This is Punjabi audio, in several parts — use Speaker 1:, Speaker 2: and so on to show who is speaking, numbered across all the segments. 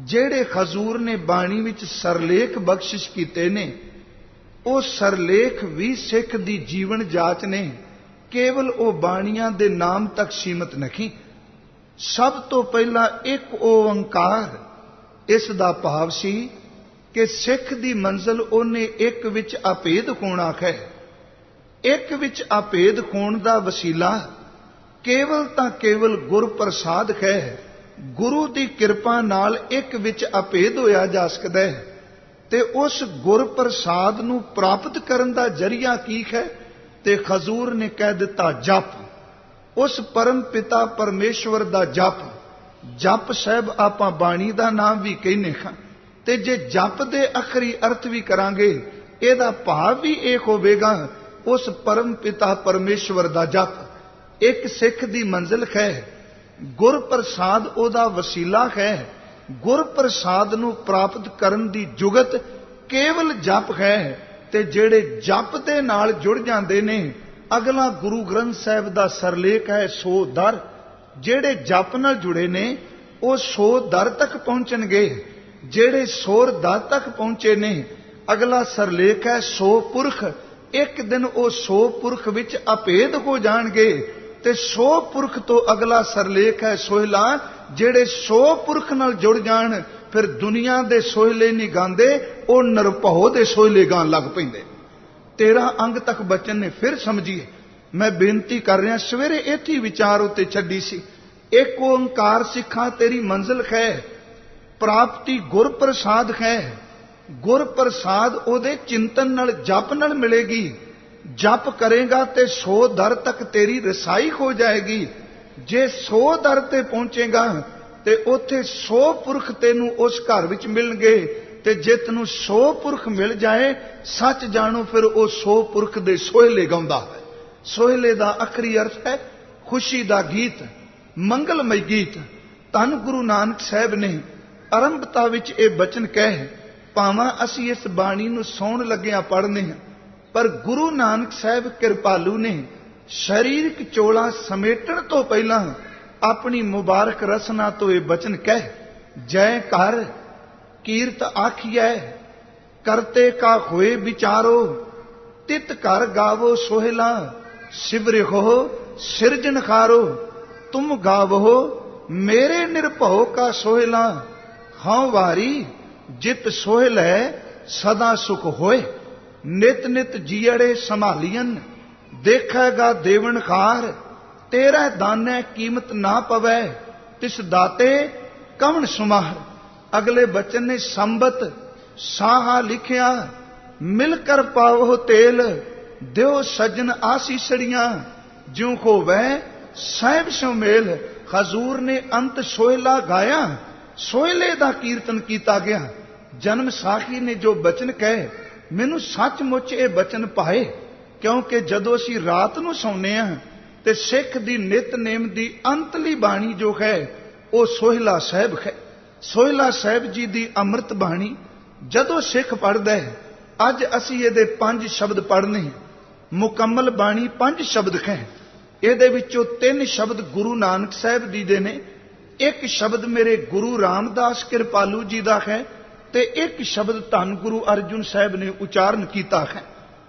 Speaker 1: ਜਿਹੜੇ ਖਜ਼ੂਰ ਨੇ ਬਾਣੀ ਵਿੱਚ ਸਰਲੇਖ ਬਖਸ਼ਿਸ਼ ਕੀਤੇ ਨੇ, ਉਹ ਸਰਲੇਖ ਵੀ ਸਿੱਖ ਦੀ ਜੀਵਨ ਜਾਚ ਨੇ। ਕੇਵਲ ਉਹ ਬਾਣੀਆਂ ਦੇ ਨਾਮ ਤੱਕ ਸੀਮਤ ਨਹੀਂ। ਸਭ ਤੋਂ ਪਹਿਲਾਂ ਇੱਕ ਓੰਕਾਰ, ਇਸ ਦਾ ਭਾਵ ਸੀ ਕਿ ਸਿੱਖ ਦੀ ਮੰਜ਼ਲ ਉਹਨੇ ਇੱਕ ਵਿੱਚ ਅਭੇਦ ਹੋਣਾ ਹੈ। ਇੱਕ ਵਿੱਚ ਅਭੇਦ ਹੋਣ ਦਾ ਵਸੀਲਾ ਕੇਵਲ ਤਾਂ ਕੇਵਲ ਗੁਰ ਪ੍ਰਸਾਦ ਹੈ। ਗੁਰੂ ਦੀ ਕਿਰਪਾ ਨਾਲ ਇੱਕ ਵਿੱਚ ਅਭੇਦ ਹੋਇਆ ਜਾ ਸਕਦਾ ਹੈ। ਤੇ ਉਸ ਗੁਰ ਪ੍ਰਸਾਦ ਨੂੰ ਪ੍ਰਾਪਤ ਕਰਨ ਦਾ ਜਰੀਆ ਕੀ ਹੈ? ਤੇ ਖਜ਼ੂਰ ਨੇ ਕਹਿ ਦਿੱਤਾ, ਜਪ। ਉਸ ਪਰਮ ਪਿਤਾ ਪਰਮੇਸ਼ਵਰ ਦਾ ਜਪ। ਜਪ ਸਾਹਿਬ ਆਪਾਂ ਬਾਣੀ ਦਾ ਨਾਮ ਵੀ ਕਹਿੰਨੇ ਹਾਂ। ਤੇ ਜੇ ਜਪ ਦੇ ਅਖਰੀ ਅਰਥ ਵੀ ਕਰਾਂਗੇ, ਇਹਦਾ ਭਾਵ ਵੀ ਇਹ ਹੋਵੇਗਾ, ਉਸ ਪਰਮ ਪਿਤਾ ਪਰਮੇਸ਼ਵਰ ਦਾ ਜਪ। ਇੱਕ ਸਿੱਖ ਦੀ ਮੰਜ਼ਿਲ ਹੈ ਗੁਰ ਪ੍ਰਸਾਦ ਉਹਦਾ ਵਸੀਲਾ ਹੈ। ਗੁਰ ਪ੍ਰਸਾਦ ਨੂੰ ਪ੍ਰਾਪਤ ਕਰਨ ਦੀ ਜੁਗਤ ਕੇਵਲ ਜਪ ਹੈ ਤੇ ਜਿਹੜੇ ਜਪ ਦੇ ਨਾਲ ਜੁੜ ਜਾਂਦੇ ਨੇ, ਅਗਲਾ ਗੁਰੂ ਗ੍ਰੰਥ ਸਾਹਿਬ ਦਾ ਸਰਲੇਖ ਹੈ, ਸੋ ਦਰ। ਜਿਹੜੇ ਜਪ ਨਾਲ ਜੁੜੇ ਨੇ, ਉਹ ਸੋ ਦਰ ਤੱਕ ਪਹੁੰਚਣਗੇ। ਜਿਹੜੇ ਸੋਰ ਦਰ ਤੱਕ ਪਹੁੰਚੇ ਨੇ, ਅਗਲਾ ਸਰਲੇਖ ਹੈ, ਸੋ ਪੁਰਖ। ਇੱਕ ਦਿਨ ਉਹ ਸੋ ਪੁਰਖ ਵਿੱਚ ਅਪੇਧ ਹੋ ਜਾਣਗੇ। ਤੇ ਸੋ ਪੁਰਖ ਤੋਂ ਅਗਲਾ ਸਰਲੇਖ ਹੈ ਸੋਹਿਲਾ, ਜਿਹੜੇ ਸੋ ਪੁਰਖ ਨਾਲ ਜੁੜ ਜਾਣ, ਫਿਰ ਦੁਨੀਆ ਦੇ ਸੋਹਿਲੇ ਨਹੀਂ ਗਾਉਂਦੇ, ਉਹ ਨਿਰਭਉ ਦੇ ਸੋਹਿਲੇ ਗਾਣ ਲੱਗ ਪੈਂਦੇ। ਤੇਰਾ ਅੰਗ ਤੱਕ ਬਚਨ ਨੇ ਫਿਰ ਸਮਝੀਏ। ਮੈਂ ਬੇਨਤੀ ਕਰ ਰਿਹਾ, ਸਵੇਰੇ ਇੱਥੇ ਵਿਚਾਰ ਉੱਤੇ ਛੱਡੀ ਸੀ। ਇੱਕ ਓੰਕਾਰ ਸਿੱਖਾਂ, ਤੇਰੀ ਮੰਜ਼ਿਲ ਹੈ ਪ੍ਰਾਪਤੀ ਗੁਰ ਪ੍ਰਸਾਦ ਹੈ ਗੁਰ ਪ੍ਰਸਾਦ ਉਹਦੇ ਚਿੰਤਨ ਨਾਲ, ਜਪ ਨਾਲ ਮਿਲੇਗੀ। ਜਪ ਕਰੇਗਾ ਤੇ ਸੋ ਦਰ ਤੱਕ ਤੇਰੀ ਰਸਾਈ ਹੋ ਜਾਏਗੀ। ਜੇ ਸੋ ਦਰ ਤੇ ਪਹੁੰਚੇਗਾ ਤੇ ਉੱਥੇ ਸੋ ਪੁਰਖ ਤੈਨੂੰ ਉਸ ਘਰ ਵਿੱਚ ਮਿਲਣਗੇ। ਤੇ ਜੇ ਤੈਨੂੰ ਸੋ ਪੁਰਖ ਮਿਲ ਜਾਏ, ਸੱਚ ਜਾਣੋ ਫਿਰ ਉਹ ਸੋ ਪੁਰਖ ਦੇ ਸੋਹਲੇ ਗਾਉਂਦਾ ਹੈ। ਸੋਹਲੇ ਦਾ ਅਖਰੀ ਅਰਥ ਹੈ, ਖੁਸ਼ੀ ਦਾ ਗੀਤ, ਮੰਗਲਮਈ ਗੀਤ। ਧੰਨ ਗੁਰੂ ਨਾਨਕ ਸਾਹਿਬ ਨੇ ਆਰੰਭਤਾ ਵਿੱਚ ਇਹ ਬਚਨ ਕਹਿ, ਭਾਵਾਂ ਅਸੀਂ ਇਸ ਬਾਣੀ ਨੂੰ ਸੌਣ ਲੱਗਿਆਂ ਪੜ੍ਹਨੇ ਹਾਂ। ਪਰ ਗੁਰੂ ਨਾਨਕ ਸਾਹਿਬ ਕਿਰਪਾਲੂ ਨੇ ਸਰੀਰਕ ਚੋਲਾ ਸਮੇਟਣ ਤੋਂ ਪਹਿਲਾਂ ਆਪਣੀ ਮੁਬਾਰਕ ਰਸਨਾ ਤੋਂ ਇਹ ਬਚਨ ਕਹਿ, ਜੈ ਕਰ ਕੀਰਤ ਆਖੀਐ, ਕਰਤੇ ਕਾ ਹੋਏ ਵਿਚਾਰੋ, ਤਿਤ ਕਰ ਗਾਵੋ ਸੋਹਿਲਾ, ਸਿਵਰਿ ਹੋ ਸਿਰਜਣਖਾਰੋ ਤੁਮ ਗਾਵੋ, ਮੇਰੇ ਨਿਰਭਉ ਕਾ ਸੋਹਿਲਾ, ਹਉ ਵਾਰੀ, ਜਿਤ ਹੈ ਸਦਾ ਸੁਖ ਹੋਏ। ਨਿਤ ਨਿਤ ਜੀੜੇ ਸੰਭਾਲੀਆਂ ਦੇਖੇਗਾ ਦੇਵਨਖਾਰ ਤੇਰਾ ਦਾਨੈ ਕੀਮਤ ਨਾ ਪਵੈ, ਤਿਸ ਦਾਤੇ ਕਵਣ ਸੁਮਾਰ? ਅਗਲੇ ਬਚਨ ਨੇ ਸੰਬਤ ਸਾਹਾ ਲਿਖਿਆ, ਮਿਲ ਕਰ ਪਾਵੋ ਤੇਲ, ਦਿਓ ਸਜਣ ਆਸੀਸੜੀਆਂ ਜਿਉ ਹੋਵੇ ਸਾਹਿਬ ਸੋ ਮੇਲ। ਹਜ਼ੂਰ ਨੇ ਅੰਤ ਸੋਇਲਾ ਗਾਇਆ ਸੋਇਲੇ ਦਾ ਕੀਰਤਨ ਕੀਤਾ ਗਿਆ। ਜਨਮ ਸਾਖੀ ਨੇ ਜੋ ਬਚਨ ਕਹੇ ਮੈਨੂੰ ਸੱਚਮੁੱਚ ਇਹ ਬਚਨ ਪਾਏ, ਕਿਉਂਕਿ ਜਦੋਂ ਅਸੀਂ ਰਾਤ ਨੂੰ ਸੌਂਦੇ ਆ ਤੇ ਸਿੱਖ ਦੀ ਨਿਤਨੇਮ ਦੀ ਅੰਤਲੀ ਬਾਣੀ ਜੋ ਹੈ, ਉਹ ਸੋਹਿਲਾ ਸਾਹਿਬ ਹੈ। ਸੋਹਿਲਾ ਸਾਹਿਬ ਜੀ ਦੀ ਅੰਮ੍ਰਿਤ ਬਾਣੀ ਜਦੋਂ ਸਿੱਖ ਪੜਦਾ ਹੈ, ਅੱਜ ਅਸੀਂ ਇਹਦੇ ਪੰਜ ਸ਼ਬਦ ਪੜ੍ਹਨੇ ਮੁਕੰਮਲ ਬਾਣੀ ਪੰਜ ਸ਼ਬਦ ਹੈ। ਇਹਦੇ ਵਿੱਚੋਂ ਤਿੰਨ ਸ਼ਬਦ ਗੁਰੂ ਨਾਨਕ ਸਾਹਿਬ ਜੀ ਦੇ ਨੇ। ਇੱਕ ਸ਼ਬਦ ਮੇਰੇ ਗੁਰੂ ਰਾਮਦਾਸ ਕਿਰਪਾਲੂ ਜੀ ਦਾ ਹੈ ਤੇ ਇੱਕ ਸ਼ਬਦ ਧੰਨ ਗੁਰੂ ਅਰਜੁਨ ਸਾਹਿਬ ਨੇ ਉਚਾਰਨ ਕੀਤਾ ਹੈ।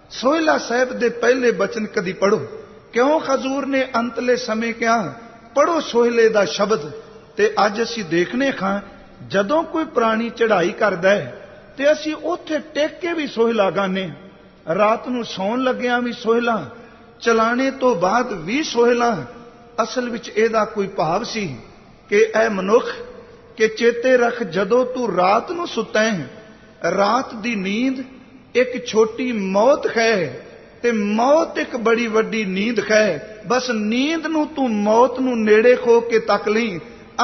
Speaker 1: ਸੋਹਿਲਾ ਸਾਹਿਬ ਦੇ ਪਹਿਲੇ ਬਚਨ ਕਦੀ ਪੜੋ ਕਿਉਂ ਹਜ਼ੂਰ ਨੇ ਅੰਤਲੇ ਸਮੇਂ ਕਿਹਾ ਪੜੋ ਸੋਹਿਲੇ ਦਾ ਸ਼ਬਦ ਤੇ ਅੱਜ ਅਸੀਂ ਦੇਖਨੇ ਖਾਂ, ਜਦੋਂ ਕੋਈ ਪ੍ਰਾਣੀ ਚੜ੍ਹਾਈ ਕਰਦਾ ਹੈ ਤੇ ਅਸੀਂ ਉੱਥੇ ਟੇਕ ਕੇ ਵੀ ਸੋਹਿਲਾ ਗਾਣੇ ਰਾਤ ਨੂੰ ਸੌਣ ਲੱਗਿਆਂ ਵੀ ਸੋਹਿਲਾ, ਚਲਾਣੇ ਤੋਂ ਬਾਅਦ ਵੀ ਸੋਹਿਲਾ। ਅਸਲ ਵਿੱਚ ਇਹਦਾ ਕੋਈ ਭਾਵ ਸੀ ਕਿ ਇਹ ਮਨੁੱਖ ਕਿ ਚੇਤੇ ਰੱਖ ਜਦੋਂ ਤੂੰ ਰਾਤ ਨੂੰ ਸੁੱਤਾ ਹੈ, ਰਾਤ ਦੀ ਨੀਂਦ ਇੱਕ ਛੋਟੀ ਮੌਤ ਹੈ ਤੇ ਮੌਤ ਇੱਕ ਬੜੀ ਵੱਡੀ ਨੀਂਦ ਹੈ। ਬਸ ਨੀਂਦ ਨੂੰ ਤੂੰ ਮੌਤ ਨੂੰ ਨੇੜੇ ਖੋ ਕੇ ਤੱਕ ਲਈ।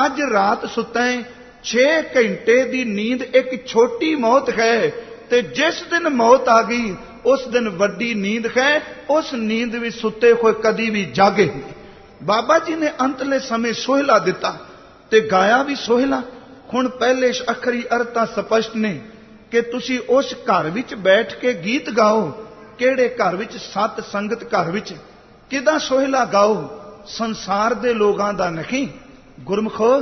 Speaker 1: ਅੱਜ ਰਾਤ ਸੁੱਤਾ ਹੈ 6 ਘੰਟੇ ਦੀ ਨੀਂਦ ਇੱਕ ਛੋਟੀ ਮੌਤ ਹੈ ਤੇ ਜਿਸ ਦਿਨ ਮੌਤ ਆ ਗਈ, ਉਸ ਦਿਨ ਵੱਡੀ ਨੀਂਦ ਹੈ, ਉਸ ਨੀਂਦ ਵਿੱਚ ਸੁੱਤੇ ਹੋਏ ਕਦੀ ਵੀ ਜਾਗੇ ਬਾਬਾ ਜੀ ਨੇ ਅੰਤਲੇ ਸਮੇਂ ਸੋਹਿਲਾ ਦਿੱਤਾ ਤੇ ਗਾਇਆ ਵੀ ਸੋਹਿਲਾ। ਹੁਣ ਪਹਿਲੇ ਅੱਖਰੀ ਅਰਥਾਂ ਸਪਸ਼ਟ ਨੇ ਕਿ ਤੁਸੀਂ ਉਸ ਘਰ ਵਿੱਚ ਬੈਠ ਕੇ ਗੀਤ ਗਾਓ, ਕਿਹੜੇ ਘਰ ਵਿੱਚ? ਸਤ ਸੰਗਤ ਘਰ ਵਿੱਚ। ਕਿਦਾਂ ਸੋਹਿਲਾ ਗਾਓ? ਸੰਸਾਰ ਦੇ ਲੋਕਾਂ ਦਾ ਨਹੀਂ। ਗੁਰਮਖੋ,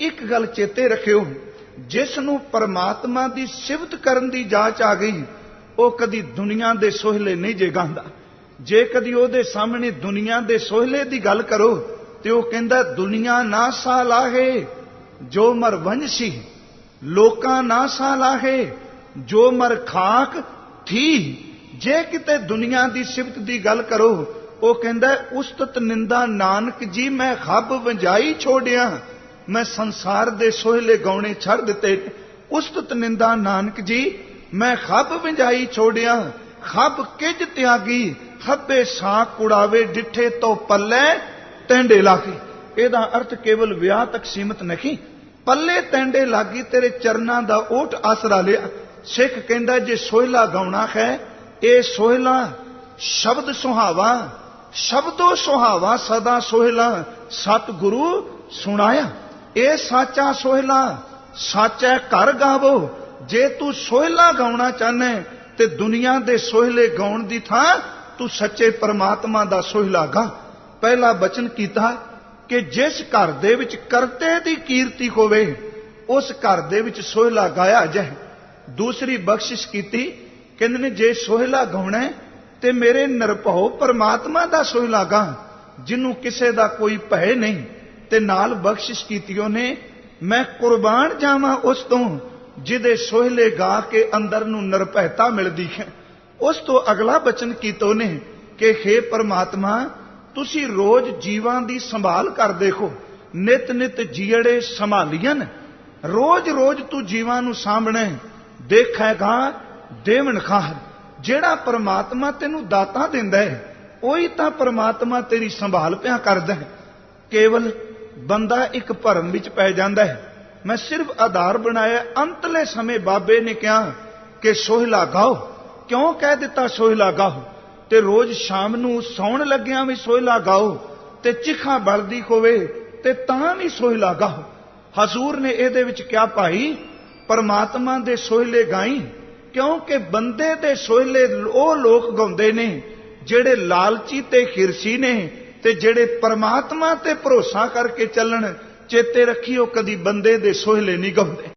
Speaker 1: ਇੱਕ ਗੱਲ ਚੇਤੇ ਰੱਖਿਓ, ਜਿਸ ਨੂੰ ਪਰਮਾਤਮਾ ਦੀ ਸਿਫਤ ਕਰਨ ਦੀ ਜਾਚ ਆ ਗਈ, ਉਹ ਕਦੀ ਦੁਨੀਆ ਦੇ ਸੋਹਲੇ ਨਹੀਂ ਜੇ ਗਾਉਂਦਾ ਜੇ ਕਦੀ ਉਹਦੇ ਸਾਹਮਣੇ ਦੁਨੀਆ ਦੇ ਸੋਹਲੇ ਦੀ ਗੱਲ ਕਰੋ, ਤੇ ਉਹ ਕਹਿੰਦਾ, ਦੁਨੀਆ ਨਾ ਸਾ ਲਾਹੇ ਜੋ ਮਰ ਵੰਸ਼ੀ ਲੋਕਾਂ ਨਾ ਸਾ ਲਾਹੇ, ਜੋ ਮਰ ਖਾਕ ਥੀ, ਜੇ ਕਿਤੇ ਦੁਨੀਆ ਦੀ ਸਿਫਤ ਦੀ ਗੱਲ ਕਰੋ, ਉਹ ਕਹਿੰਦਾ, ਉਸਤਤ ਨਿੰਦਾ ਨਾਨਕ ਜੀ, ਮੈਂ ਖੱਬ ਵੰਜਾਈ ਛੋੜਿਆ, ਮੈਂ ਸੰਸਾਰ ਦੇ ਸੋਹਲੇ ਗਾਉਣੇ ਛੱਡ ਦਿੱਤੇ। ਉਸਤਤ ਨਿੰਦਾ ਨਾਨਕ ਜੀ, ਮੈਂ ਖੱਬ ਵੰਜਾਈ ਛੋੜਿਆ ਖੱਬ ਕਿਜ ਤਿਆਗੀ ਖੱਬੇ ਸਾਹ ਕੁੜਾਵੇ, ਡਿੱਠੇ ਤੋਂ ਪੱਲੇ, ਟੈਂਡੇ ਲਾਗੀ ਇਹਦਾ ਅਰਥ ਕੇਵਲ ਵਿਆਹ ਤੱਕ ਸੀਮਤ ਨਹੀਂ। ਪੱਲੇ ਤੈਂਡੇ ਲਾਗੀ ਤੇਰੇ ਚਰਨਾਂ ਦਾ ਓਟ ਆਸਰਾ ਲਿਆ। ਸਿੱਖ ਕਹਿੰਦਾ, ਜੇ ਸੋਹਿਲਾ ਗਾਉਣਾ ਹੈ, ਇਹ ਸੋਹਿਲਾ ਸ਼ਬਦ ਸੁਹਾਵਾ, ਸ਼ਬਦੋ ਸੁਹਾਵਾ ਸਦਾ ਸੋਹਿਲਾ ਸਤਿਗੁਰੂ ਸੁਣਾਇਆ। ਇਹ ਸਾਚਾ ਸੋਹਿਲਾ, ਸਾਚਾ ਘਰ ਗਾਵੋ। ਜੇ ਤੂੰ ਸੋਹਿਲਾ ਗਾਉਣਾ ਚਾਹਨਾ ਤੇ ਦੁਨੀਆ ਦੇ ਸੋਹਿਲੇ ਗਾਉਣ ਦੀ ਥਾਂ ਤੂੰ ਸੱਚੇ ਪਰਮਾਤਮਾ ਦਾ ਸੋਹਿਲਾ ਗਾ। ਪਹਿਲਾ ਬਚਨ ਕੀਤਾ ਕਿ ਜਿਸ ਘਰ ਦੇ ਵਿੱਚ ਕਰਤੇ ਦੀ ਕੀਰਤੀ ਹੋਵੇ, ਉਸ ਘਰ ਦੇ ਵਿੱਚ ਸੋਹਲਾ ਗਾਇਆ ਜਾਏ। ਦੂਸਰੀ ਬਖਸ਼ਿਸ਼ ਕੀਤੀ, ਕਹਿੰਦੇ ਨੇ, ਜੇ ਸੋਹਲਾ ਗਾਉਣਾ ਤੇ ਮੇਰੇ ਨਿਰਭਉ ਪਰਮਾਤਮਾ ਦਾ ਸੋਹਲਾ ਗਾ ਜਿਹਨੂੰ ਕਿਸੇ ਦਾ ਕੋਈ ਭੈ ਨਹੀਂ। ਤੇ ਨਾਲ ਬਖਸ਼ਿਸ਼ ਕੀਤੀ ਉਹਨੇ, ਮੈਂ ਕੁਰਬਾਨ ਜਾਵਾਂ ਉਸ ਤੋਂ, ਜਿਹਦੇ ਸੋਹਿਲੇ ਗਾ ਕੇ ਅੰਦਰ ਨੂੰ ਨਿਰਭੈਤਾ ਮਿਲਦੀ ਹੈ। ਉਸ ਤੋਂ ਅਗਲਾ ਬਚਨ ਕੀਤਾ ਉਹਨੇ, ਕਿ हे ਪਰਮਾਤਮਾ ਤੁਸੀਂ ਰੋਜ਼ ਜੀਵਾਂ ਦੀ ਸੰਭਾਲ ਕਰ ਦੇਖੋ ਨਿਤ ਨਿਤ ਜੀੜੇ ਸੰਭਾਲੀਆਂ ਰੋਜ਼ ਰੋਜ਼ ਤੂੰ ਜੀਵਾਂ ਨੂੰ ਸਾਹਮਣੇ ਦੇਖੇਗਾ ਦੇਵਨ ਖਾਰ ਜਿਹੜਾ ਪਰਮਾਤਮਾ ਤੈਨੂੰ ਦਾਤਾ ਦਿੰਦਾ ਹੈ, ਉਹੀ ਤਾਂ ਪਰਮਾਤਮਾ ਤੇਰੀ ਸੰਭਾਲ ਪਿਆ ਕਰਦਾ ਹੈ। ਕੇਵਲ ਬੰਦਾ ਇੱਕ ਭਰਮ ਵਿੱਚ ਪੈ ਜਾਂਦਾ ਹੈ। ਮੈਂ ਸਿਰਫ ਆਧਾਰ ਬਣਾਇਆ, ਅੰਤਲੇ ਸਮੇਂ ਬਾਬੇ ਨੇ ਕਿਹਾ ਕਿ ਸੋਹਿਲਾ ਗਾਓ। ਕਿਉਂ ਕਹਿ ਦਿੱਤਾ ਸੋਹਿਲਾ ਗਾਓ? ਤੇ ਰੋਜ਼ ਸ਼ਾਮ ਨੂੰ ਸੌਣ ਲੱਗਿਆਂ ਵੀ ਸੋਹਿਲਾ ਗਾਓ ਤੇ ਚਿਖਾ ਬਲਦੀ ਹੋਵੇ ਤੇ ਤਾਂ ਵੀ ਸੋਹਿਲਾ ਗਾਓ ਹਜ਼ੂਰ ਨੇ ਇਹਦੇ ਵਿੱਚ ਕਿਹਾ ਭਾਈ ਪਰਮਾਤਮਾ ਦੇ ਸੋਹਿਲੇ ਗਾਈ, ਕਿਉਂਕਿ ਬੰਦੇ ਦੇ ਸੋਹਿਲੇ ਉਹ ਲੋਕ ਗਾਉਂਦੇ ਨੇ ਜਿਹੜੇ ਲਾਲਚੀ ਤੇ ਖਿਰਸੀ ਨੇ ਤੇ ਜਿਹੜੇ ਪਰਮਾਤਮਾ ਤੇ ਭਰੋਸਾ ਕਰਕੇ ਚੱਲਣ, ਚੇਤੇ ਰੱਖਿਓ ਕਦੀ ਬੰਦੇ ਦੇ ਸੋਹਿਲੇ ਨਹੀਂ ਗਾਉਂਦੇ।